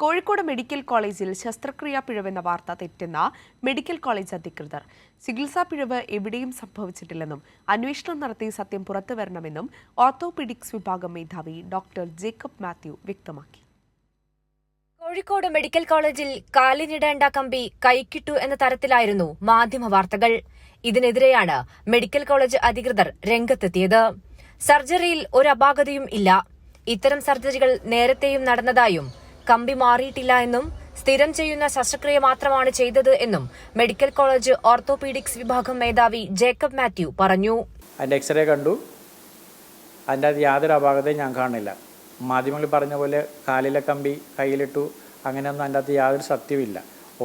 Kozhikode medical കോളേജിൽ ശസ്ത്രക്രിയാ പിഴവെന്ന വാർത്ത തെറ്റുന്ന മെഡിക്കൽ കോളേജ് അധികൃതർ. ചികിത്സാ പിഴവ് എവിടെയും സംഭവിച്ചിട്ടില്ലെന്നും അന്വേഷണം നടത്തി സത്യം പുറത്തുവരണമെന്നും ഓർത്തോപീഡിക്സ് വിഭാഗം മേധാവി ഡോക്ടർ ജേക്കബ് മാത്യു വ്യക്തമാക്കി. കോഴിക്കോട് മെഡിക്കൽ കോളേജിൽ കാലിനിടേണ്ട കമ്പി കൈക്കിട്ടു എന്ന തരത്തിലായിരുന്നു മാധ്യമ വാർത്തകൾ. ഇതിനെതിരെയാണ് മെഡിക്കൽ കോളേജ് അധികൃതർ രംഗത്തെത്തിയത്. സർജറിയിൽ ഒരു അപാകതയും ഇല്ല. ഇത്തരം സർജറികൾ നേരത്തെയും നടന്നതായും കമ്പി മാറിയിട്ടില്ല എന്നും സ്ഥിരം ചെയ്യുന്ന ശസ്ത്രക്രിയ മാത്രമാണ് ചെയ്തത് എന്നും മെഡിക്കൽ കോളേജ് ഓർത്തോപീഡിക്സ് വിഭാഗം മേധാവി ജേക്കബ് മാത്യു പറഞ്ഞു. അതിന്റെ എക്സ്റേ കണ്ടു. അതിന്റെ അത് യാതൊരു അപാകതയും ഞാൻ കാണുന്നില്ല മാധ്യമങ്ങളിൽ പറഞ്ഞ പോലെ കാലിലെ കമ്പി കയ്യിലിട്ടു. അങ്ങനെയൊന്നും അതിന്റെ അകത്ത് യാതൊരു സത്യവുമില്ല.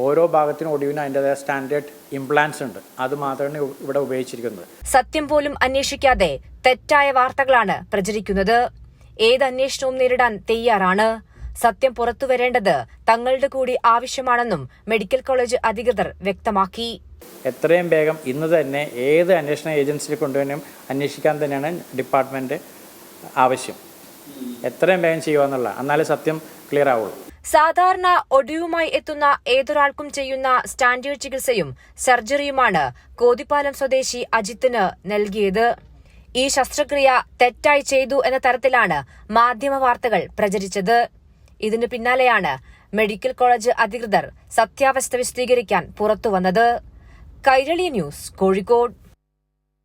ഓരോ ഭാഗത്തിനും ഒടിവിനും അതിന്റെതായ സ്റ്റാൻഡേർഡ് ഇംപ്ലാൻസ് ഉണ്ട്. അത് മാത്രമാണ് ഇവിടെ ഉപയോഗിച്ചിരിക്കുന്നത്. സത്യം പോലും അന്വേഷിക്കാതെ തെറ്റായ വാർത്തകളാണ് പ്രചരിക്കുന്നത്. ഏത് അന്വേഷണവും നേരിടാൻ തയ്യാറാണ്. സത്യം പുറത്തുവരേണ്ടത് തങ്ങളുടെ കൂടി ആവശ്യമാണെന്നും മെഡിക്കൽ കോളേജ് അധികൃതർ വ്യക്തമാക്കി. എത്രയും വേഗം ഇന്ന് തന്നെ ഏത് അന്വേഷണ ഏജൻസിയിൽ കൊണ്ടുവരും അന്വേഷിക്കാൻ തന്നെയാണ് ഡിപ്പാർട്ട്മെന്റ് ആവശ്യം. എത്രയും വേഗം ചെയ്യുക എന്നാലേ സത്യം ക്ലിയർ ആവുള്ളൂ. സാധാരണ ഒടിവുമായി എത്തുന്ന ഏതൊരാൾക്കും ചെയ്യുന്ന സ്റ്റാൻഡേർഡ് ചികിത്സയും സർജറിയുമാണ് കോതിപ്പാലം സ്വദേശി അജിത്തിന് നൽകിയത്. ഈ ശസ്ത്രക്രിയ തെറ്റായി ചെയ്തു എന്ന തരത്തിലാണ് മാധ്യമ വാർത്തകൾ പ്രചരിച്ചത്. ഇതിന് പിന്നാലെയാണ് മെഡിക്കൽ കോളേജ് അധികൃതർ സത്യാവസ്ഥ വിശദീകരിക്കാൻ പുറത്തുവന്നത്. കൈരളി ന്യൂസ് കോഴിക്കോട്.